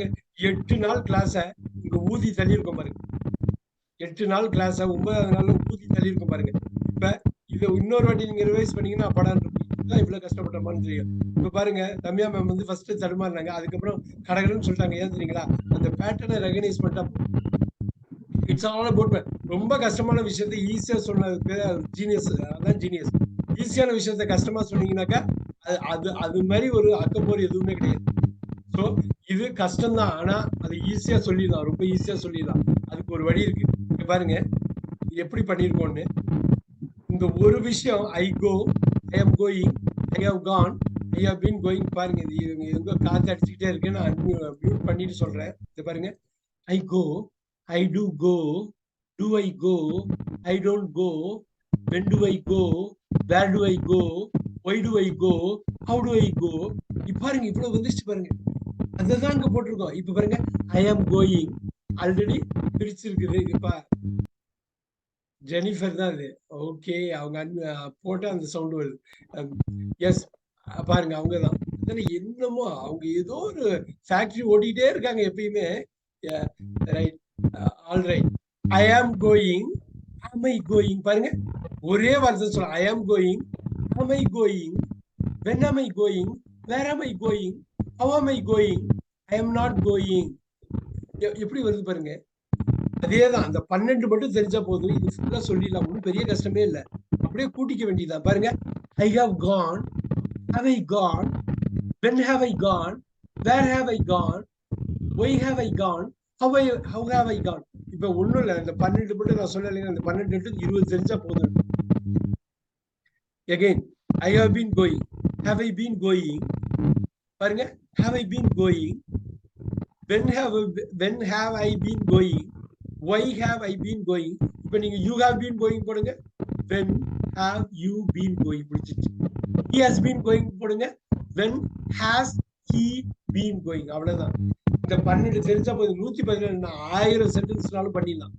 பாருங்க எட்டு நாள் கிளாஸ இங்க ஊதி தள்ளியிருக்கோம் பாருங்க. எட்டு நாள் கிளாஸ ஒன்பதாவது நாள்ல ஊதி தள்ளியிருக்கோம் பாருங்க. இப்ப இதை இன்னொரு வாட்டி நீங்க ரிவைஸ் பண்ணீங்கன்னா படம் இதான் இவ்வளவு கஷ்டப்பட்டோமான்னு தெரியும். இப்ப பாருங்க ரம்யா மேம் வந்து ஃபர்ஸ்ட் தடுமாறினாங்க. அதுக்கப்புறம் கடகடன்னு சொல்லிட்டாங்க. ஏன் தெரியுங்களா? அந்த பேட்டர்னை ரெகனைஸ் பண்ணிட்டா இட்ஸ் ஆல் அபவுட் ரொம்ப கஷ்டமான விஷயத்த ஈஸியா சொன்னதுக்கு ஜீனியஸ் அதான் ஜீனியஸ் ஈஸியான விஷயத்த கஷ்டமா சொன்னீங்கன்னாக்கா அது அது அது மாதிரி ஒரு அக்கப்போர் எதுவுமே கிடையாது. ஸோ இது கஷ்டம்தான். ஆனா அது ஈஸியா சொல்லிடலாம். ரொம்ப ஈஸியா சொல்லிடலாம். அதுக்கு ஒரு வழி இருக்கு. பாருங்க. எப்படி பண்ணிருக்கோம்னு. இந்த ஒரு விஷயம் I go I have going I have gone I have been going பாருங்க இது இவங்க எங்க காத்து அடிச்சுக்கிட்டே இருக்கு. நான் மியூட் பண்ணிட்டு சொல்றேன். இது பாருங்க. I go I do go do I go I don't go when do I go where do I go why do I go how do I go பாருங்க இவ்வளவு வந்துச்சு பாருங்க. அதுதான் இங்க போட்டிருக்கோம். இப்ப பாருங்க ஐ ஆம் கோயிங் ஆல்ரெடி பிரிச்சிருக்குது. இப்ப ஜெனிஃபர் தான் அது. ஓகே அவங்க அன்பு- போட்டா அந்த சவுண்ட் வருது எஸ் பாருங்க அவங்க தான் என்னமோ அவங்க ஏதோ ஒரு ஃபேக்டரி ஓட்டிட்டே இருக்காங்க எப்பயுமே. Right all right I am going am I going பாருங்க ஒரே வார்த்தை சொல்ல I am going am I going when am going where am going how am I going I am not going எப்படி வருது பாருங்க. அதே தான் அந்த பன்னெண்டு மட்டும் தெரிஞ்சா போதும். இது ஃபுல்லாக சொல்லிடலாம். ஒன்றும் பெரிய கஷ்டமே இல்லை. அப்படியே கூட்டிக்க வேண்டியதுதான். பாருங்க. I have gone have I gone when have I gone where have I gone why have I gone how I have have I gone இப்போ ஒன்றும் இல்லை. இந்த பன்னெண்டு மட்டும் நான் சொல்லலைங்க அந்த பன்னெண்டு to இருபது தெரிஞ்சா போதும். Again I have been going have I been going பாருங்க. Have I been going? when have when have I been going? Why have I been going? இப்ப நீங்க you have been going போடுங்க. When have you been going? பிடிச்சிச்சு he has been going போடுங்க. When has he been going? அவ்வளவுதான். இந்த பன்னெண்டு தெரிஞ்சா போது நூத்தி பதினேழு ஆயிரம் சென்டென்ஸ்னாலும் பண்ணிடலாம்.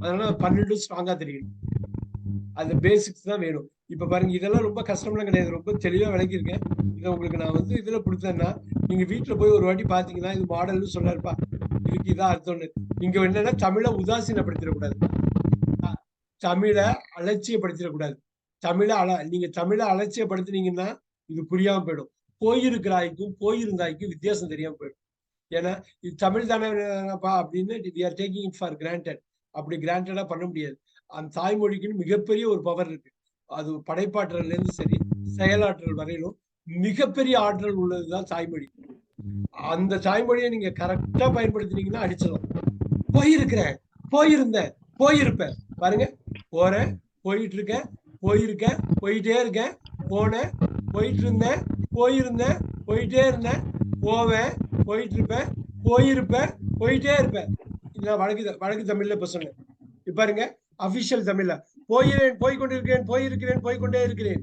அதனால பன்னெண்டு ஸ்ட்ராங்கா தெரியும். அந்த பேசிக்ஸ் தான் வேணும். இப்ப பாருங்க இதெல்லாம் ரொம்ப கஷ்டம்லாம் கிடையாது. ரொம்ப தெளிவா விளக்கியிருக்கேன். இதை உங்களுக்கு நான் வந்து இதுல கொடுத்தேன்னா நீங்க வீட்டுல போய் ஒரு வாட்டி பாத்தீங்கன்னா இது மாடல்னு சொல்லாருப்பா இதுக்கு இதான் அர்த்தம்னு. இங்கே என்னன்னா தமிழை உதாசீனப்படுத்திடக்கூடாது. தமிழை அலட்சியப்படுத்திடக்கூடாது. தமிழை அல நீங்க தமிழை அலட்சியப்படுத்தினீங்கன்னா இது புரியாம போயிடும். போயிருக்கிறாய்க்கும் போயிருந்தாய்க்கும் வித்தியாசம் தெரியாம போயிடும். ஏன்னா இது தமிழ் தானேப்பா அப்படின்னு we are taking it for granted அப்படி கிராண்டடா பண்ண முடியாது. அந்த தாய்மொழிக்குன்னு மிகப்பெரிய ஒரு பவர் இருக்கு. அது படைப்பாற்றல்ல இருந்து சரி செயலாற்றல் வரையிலும் மிகப்பெரிய ஆற்றல் உள்ளதுதான் தாய்மொழி அந்த தாய்மொழியை நீங்க கரெக்டா பயன்படுத்தினீங்கன்னா அடிச்சிடலாம். போயிருக்கிறேன் போயிருந்தேன் போயிருப்பேன். பாருங்க போறேன் போயிட்டு இருக்கேன் போயிருக்கேன் போயிட்டே இருக்கேன் போனேன் போயிட்டு இருந்தேன் போயிருந்தேன் போயிட்டே இருந்தேன் போவேன் போயிட்டு இருப்பேன் போயிருப்பேன் போயிட்டே இருப்பேன். நான் வழக்கு வழக்கு தமிழ்ல இப்ப சொன்னேன். இப்ப பாருங்க அபிஷியல் தமிழ்ல. போயிறேன் போய்கொண்டிருக்கிறேன் போயிருக்கிறேன் போய்கொண்டே இருக்கிறேன்.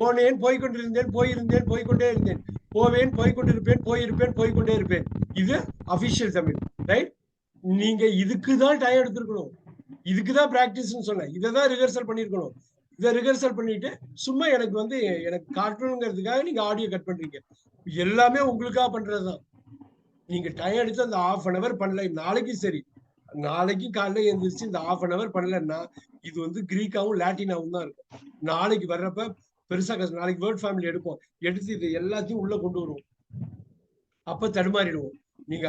போனேன் போய்கொண்டிருந்தேன் போயிருந்தேன் போய்கொண்டே இருந்தேன். போவேன் போய்கொண்டிருப்பேன் போயிருப்பேன் போய்கொண்டே இருப்பேன். இது அபிஷியல் தமிழ் ரைட் நீங்க இதுக்கு தான் டைம் எடுத்திருக்கணும். இதுக்கு தான் பிராக்டிஸ்னு சொன்னேன். இதை தான் ரிஹர்சல் பண்ணிருக்கணும். இதை ரிஹர்சல் பண்ணிட்டு சும்மா எனக்கு வந்து எனக்கு காட்டணுங்கிறதுக்காக நீங்க ஆடியோ கட் பண்றீங்க. எல்லாமே உங்களுக்காக பண்றதுதான். நீங்க டைம் எடுத்து அந்த ஆஃப் அன் அவர் பண்ணல நாளைக்கு சரி. நாளைக்கு காலைல எழுந்திரிச்சு இந்த ஆஃப் அன் அவர் பண்ணலன்னா இது வந்து கிரீக்காவும் லாட்டினாவும் தான் இருக்கும். நாளைக்கு வர்றப்ப பெருசா கஷ்டம். நாளைக்கு வேர்ட் ஃபேமிலி எடுப்போம். எடுத்து இது எல்லாத்தையும் உள்ள கொண்டு வருவோம். அப்ப தடுமாறிடுவோம். நீங்க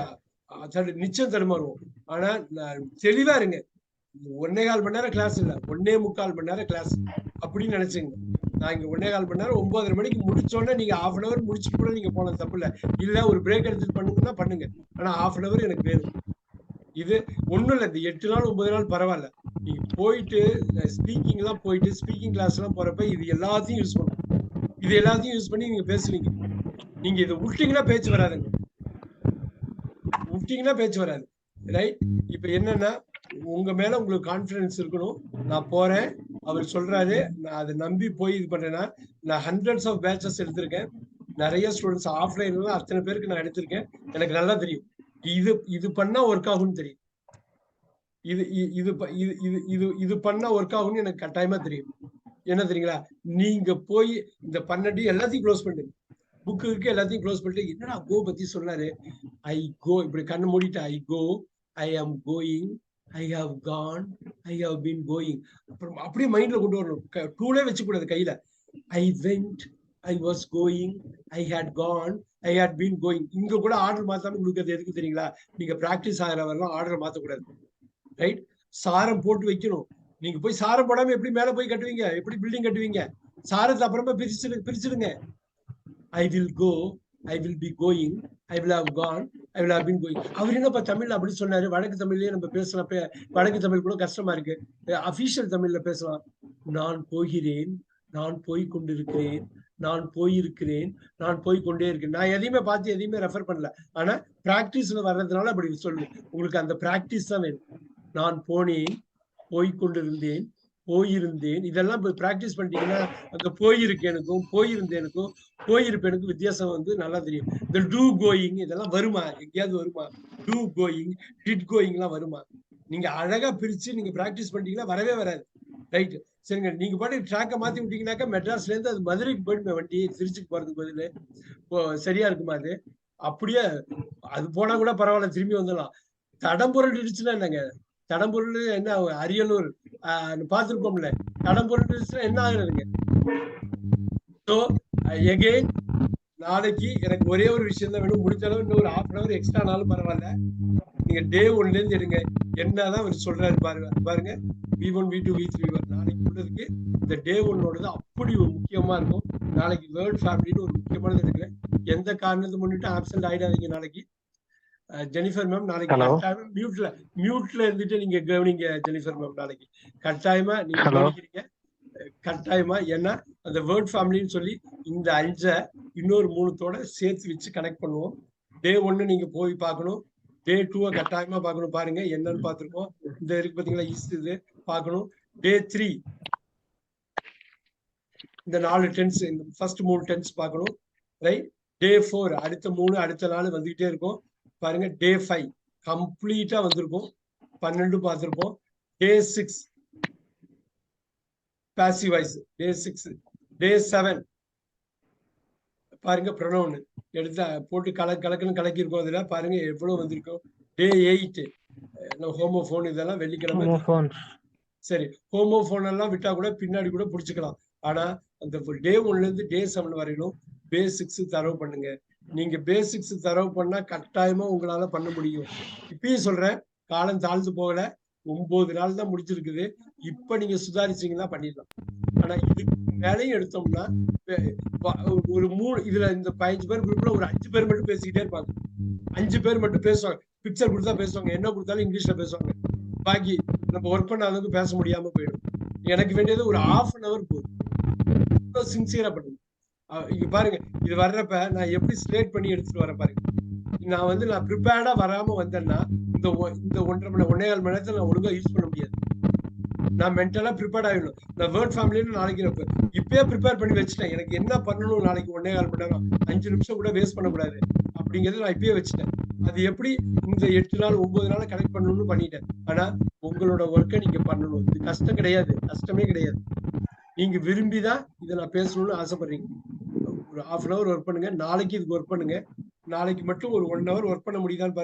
நிச்சயம் தடுமாறுவோம். ஆனா தெளிவா இருங்க. ஒன்னே கால் மணி நேரம் கிளாஸ் இல்ல. ஒன்னே முக்கால் மணி நேரம் கிளாஸ் அப்படின்னு நினைச்சுங்க. நான் இங்க ஒன்னே கால் மணி நேரம் ஒன்பதரை மணிக்கு முடிச்சோடனே நீங்க ஹாஃப் அன் அவர் முடிச்சுட்டு கூட நீங்க போன தப்பு இல்ல. இல்ல ஒரு பிரேக் எடுத்துட்டு பண்ணுங்கன்னா பண்ணுங்க. ஆனா ஹாஃப் அன் அவர் எனக்கு வேணும். இது ஒண்ணும் இல்ல. இந்த எட்டு நாள் ஒன்பது நாள் பரவாயில்ல. போயிட்டு ஸ்பீக்கிங் எல்லாம் போயிட்டு ஸ்பீக்கிங் கிளாஸ் எல்லாம் போறப்ப இது எல்லாத்தையும் யூஸ் பண்ணும் இது எல்லாத்தையும் யூஸ் பண்ணி நீங்க பேசுவீங்க. நீங்க இதை விட்டீங்கன்னா பேச்சு வராதுங்க. விட்டீங்கன்னா பேச்சு வராது. ரைட் இப்ப என்னன்னா உங்க மேல உங்களுக்கு கான்பிடன்ஸ் இருக்கணும். நான் போறேன். அவர் சொல்றாரு. நான் அதை நம்பி போய் இது பண்றேன்னா நான் ஹண்ட்ரட்ஸ் ஆஃப் பேச்சஸ் எடுத்திருக்கேன். நிறைய ஸ்டூடெண்ட்ஸ் ஆஃப்லைன்ல அத்தனை பேருக்கு நான் எடுத்திருக்கேன். எனக்கு நல்லா தெரியும். இது இது பண்ணா ஒர்க் ஆகும்னு தெரியும். இது இது ப- இது இது இது இது பண்ணா ஒர்க் ஆகும்னு எனக்கு கட்டாயமா தெரியும். என்ன தெரியுங்களா? நீங்க போய் இந்த பன்னெண்டு எல்லாத்தையும் க்ளோஸ் பண்ணுங்க புக்கு எல்லாத்தையும் க்ளோஸ் பண்ணிட்டு என்னடா கோ பத்தி சொன்னாரு? ஐ கோ இப்படி கண்ணு மூடிட்டு I go I am going I have gone I have been going அப்புறம் அப்படியே மைண்ட்ல கொண்டு வரணும். டூலே வச்சு கூடாது கையில. I went I was going I had gone I had been going இங்க கூட ஆர்டர் மாத்தாம கொடுக்கறது எதுக்கு தெரியுங்களா? நீங்க பிராக்டிஸ் ஆகிற வரலாம் ஆர்டர் மாத்தக்கூடாது. ரைட் சாரம் போட்டு வைக்கணும். நீங்க போய் சாரம் போடாம எப்படி மேல போய் கட்டுவீங்க? எப்படி பில்டிங் கட்டுவீங்க? சாரத்தை அப்புறமா பிரிச்சு பிரிச்சிடுங்க. I will go I will be going I will have gone I will have been going அவர் என்னப்பா தமிழ்ல அப்படி சொன்னாரு? வடக்கு தமிழ்லயே நம்ம பேசலாம் வடக்கு தமிழ் கூட கஷ்டமா இருக்கு. அபிஷியல் தமிழ்ல பேசலாம். நான் போகிறேன் நான் போய் கொண்டிருக்கிறேன் நான் போயிருக்கிறேன் நான் போய் கொண்டே இருக்கேன். நான் எதையுமே பார்த்து எதையுமே ரெஃபர் பண்ணல. ஆனா பிராக்டிஸ்ல வர்றதுனால அப்படி சொல்லு. உங்களுக்கு அந்த பிராக்டிஸ் தான் வேணும். நான் போனேன் போய்கொண்டிருந்தேன் போயிருந்தேன். இதெல்லாம் போய் பிராக்டிஸ் பண்ணிட்டீங்கன்னா அந்த போயிருக்கேனுக்கும் போயிருந்தேனுக்கும் போயிருப்பேனுக்கும் வித்தியாசம் வந்து நல்லா தெரியும். இந்த டூ கோயிங் இதெல்லாம் வருமா? எங்கேயாவது வருமா? டூ கோயிங் டிட் கோயிங்லாம் வருமா? நீங்க அழகா பிரிச்சு நீங்க பிராக்டிஸ் பண்ணிட்டீங்கன்னா வரவே வராது. ரைட் சரிங்க. நீங்க பாட்டு ட்ராக்கை மாத்தி விட்டீங்கன்னாக்கா மெட்ராஸ்ல இருந்து அது மதுரைக்கு போயிடுமே வண்டி திருச்சிக்கு போறதுக்கு பதில். இப்போ சரியா இருக்குமா அது? அப்படியே அது போனா கூட பரவாயில்ல திரும்பி வந்துடலாம். தடம்பொருள் இருச்சுன்னா என்னங்க? தடம்பொருள் என்ன ஆகும்? அரியலூர் பார்த்துருப்போம்ல. தடம்பொருள் என்ன ஆகுறதுங்க? ஸோ எகெயின் நாளைக்கு எனக்கு ஒரே ஒரு விஷயம் தான் வேணும். முடிஞ்ச அளவு இன்னும் ஒரு ஹாஃப் அன் அவர் எக்ஸ்ட்ரா நாளும் பரவாயில்ல. நீங்க டே ஒன்ல இருந்து எடுங்க. என்னதான் அவர் சொல்றாரு பாருங்க. பாருங்க. V one V two V three நாளைக்கு உள்ளதுக்கு இந்த டே ஒன்னோடது அப்படி ஒரு முக்கியமா இருக்கும். நாளைக்கு வேர்ல்ட் ஃபேமிலின்னு ஒரு முக்கியமானது எடுக்கிறேன். எந்த காரணத்தை முன்னிட்டு ஆப்சென்ட் ஆயிடாதீங்க நாளைக்கு. ஜெனிஃபர் மேம் நாளைக்கு. கட்டாயமா மியூட்ல மியூட்ல இருந்துட்டு நீங்க கவனிங்க ஜெனிஃபர் மேம் நாளைக்கு. கட்டாயமா நீங்க. கவனிக்கிறீங்க. கட்டாயமா ஏன்னா அந்த வேர்ட் ஃபேமிலின்னு சொல்லி இந்த அஞ்சை இன்னொரு மூணுத்தோட சேர்த்து வச்சு கனெக்ட் பண்ணுவோம். டே ஒன்னு நீங்க போய் பார்க்கணும். டே டூவை கட்டாயமா பார்க்கணும். பாருங்க என்னன்னு பார்த்துருக்கோம். இந்த இருக்கு பாத்தீங்களா ஈஸ்ட் இது. பார்க்கணும். டே த்ரீ இந்த நாலு டென்ஸ் இந்த ஃபர்ஸ்ட் மூணு டென்ஸ் பார்க்கணும். ரைட் டே ஃபோர் அடுத்த மூணு அடுத்த நாள் வந்துகிட்டே இருக்கும். பாருங்க டே ஃபைவ் கம்ப்ளீட்டா வந்திருக்கும். பன்னெண்டு பார்த்துருப்போம். Day six passive voice day six day seven பாருங்க ப்ரொனவுன் எடுத்து போட்டு கல கலக்குன்னு கலக்கியிருக்கோம் அதுல. பாருங்க எவ்வளவு வந்திருக்கும் டே எயிட் ஹோமோஃபோன் இதெல்லாம் வெள்ளிக்கிழமை. சரி ஹோமோஃபோன் எல்லாம் விட்டா கூட பின்னாடி கூட புடிச்சுக்கலாம். ஆனா அந்த டே ஒன்ல இருந்து டே செவன் வரையிலும் பேசிக்ஸ் தரவு பண்ணுங்க. நீங்க பேசிக்ஸ் தரவு பண்ணா கட்டாயமா உங்களால பண்ண முடியும். இப்பயும் சொல்றேன் காலம் தாழ்ந்து போகல. ஒன்பது நாள் தான் முடிச்சிருக்குது இப்ப நீங்க சுதாரிச்சீங்கன்னா பண்ணிடலாம். ஆனா இதுக்கு மேலையும் எடுத்தோம்னா ஒரு மூணு இதுல இந்த பதினஞ்சு பேர் குரூப்ல ஒரு அஞ்சு பேர் மட்டும் பேசிக்கிட்டே இருப்பாங்க. அஞ்சு பேர் மட்டும் பேசுவாங்க. பிக்சர் கொடுத்தா பேசுவாங்க. என்ன கொடுத்தாலும் இங்கிலீஷ்ல பேசுவாங்க. பாக்கி நம்ம ஒர்க் பண்ண அளவுக்கு பேச முடியாம போயிடும். எனக்கு வேண்டியது ஒரு ஹாஃப் அன் அவர் போதும். சின்சியரா பண்ணுங்க இங்க பாருங்க. இது வர்றப்ப நான் எப்படி ஸ்லேட் பண்ணி எடுத்துட்டு வரேன் பாருங்க. நான் வந்து நான் ப்ரிப்பேர்டா வராம வந்தேன்னா இந்த ஒ- இந்த ஒன்றரை மணி ஒன்னே கால் மணி நேரத்தில் நான் ஒழுங்கா யூஸ் பண்ண முடியாது. நான் மென்டலா ப்ரிப்பேர்ட் ஆயிடணும். நான் வேர்ட் ஃபேமிலியில நாளைக்கு இப்பயே ப்ரிப்பேர் பண்ணி வச்சுட்டேன். எனக்கு என்ன பண்ணணும் நாளைக்கு ஒன்னே கால் மணி நேரம்? அஞ்சு நிமிஷம் கூட வேஸ்ட் பண்ணக்கூடாது அப்படிங்கிறது நான் இப்பயே வச்சுட்டேன். அது எப்படி? இந்த எட்டு நாள் ஒன்பது நாள் கனெக்ட் பண்ணணும்னு பண்ணிட்டேன். ஆனா உங்களோட ஒர்க்கை நீங்க பண்ணணும். இது கஷ்டம் கிடையாது. கஷ்டமே கிடையாது. நீங்க விரும்பி தான் இதை நான் பேசணும்னு ஆசைப்படுறீங்க. ஒரு ஹாஃப் அன் அவர் ஒர்க் பண்ணுங்க. நாளைக்கு இதுக்கு ஒர்க் பண்ணுங்க. நாளைக்கு மட்டும் ஒரு ஒன் ஹவர் ஒர்க் பண்ண முடியுதான்னு பாருங்க.